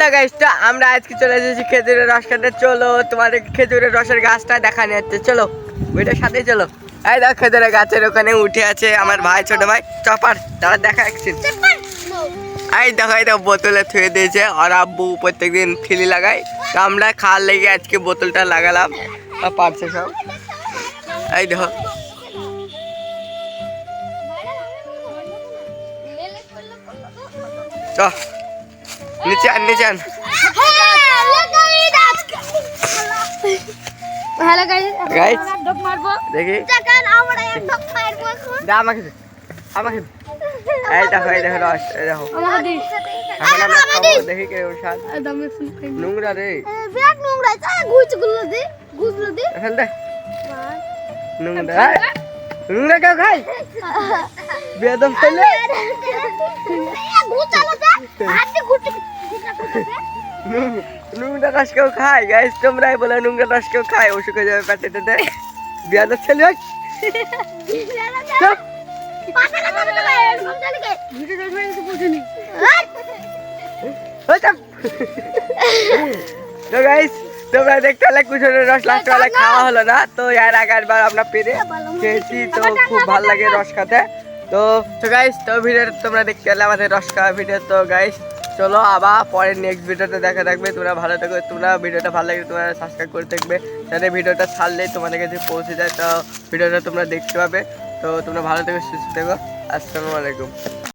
Hello guys তো আমরা আজকে চলে এসেছি খেজুরের রস খেতে। চলো তোমাদের খেজুরের রসের গাছটা দেখানো হচ্ছে। চলো ওইটার সাথেই চলো। এই দেখো খেজুরের গাছের ওখানে উঠে আছে আমার ভাই ছোট ভাই। চপার তারা দেখা একদিন। এই দেখো এই দেখো বোতলে থুয়ে দিয়েছে। আর আব্বু প্রত্যেকদিন ফিলি লাগায়। তো আমরা খাওয়ার লেগে আজকে বোতলটা লাগালাম। আর পারছে সব। এই দেখো। চ নিচে আন নিচে আন। Hello guys Guys. ডক মারবো। দেখি। দেখেন আমরা এক ডক মারবো এখন। দা আমাকে দে, আমাকে দে। এই দেখো এই দেখো রস এই দেখো। আমাকে দিস এখন আমরা খাব দেখি কে ওর স্বাদ দামে নোংরা রে। বিরাট নোংরা। আছে ঘুচগুলো দে ঘুচলো দে। এখন দে। নোংরা নোংরা কেউ খাই বেদম ফেলে ঘুচালো দে হাতে ঘুচ নোংরা রস কেউ খায় গাইস তোমরাই বলে নোংরা রস কেউ খায় ওষুধ হয়ে যাবে পেটে টেটে। ছেলে। তো গাইস তোমরা দেখতে রস লাস্ট খাওয়া হলো না, তো এর আমরা পেরে তো খুব ভালো লাগে রস খেতে। তো তো গাইস তো ভিডিও তোমরা দেখতে হলে আমাদের রস খাওয়া ভিডিও তো গাইস চলো আবার পরের নেক্সট ভিডিওতে দেখা থাকবে। তোমরা ভালো থাকবে তোমরা ভিডিওটা ভালো লাগে তোমরা সাবস্ক্রাইব করে থাকবে যাতে ভিডিওটা ছাড়লে তোমাদের কাছে পৌঁছে যায়, তো ভিডিওটা তোমরা দেখতে পাবে। তো তোমরা ভালো থেকো, সুস্থ থেকো। আসসালামু আলাইকুম।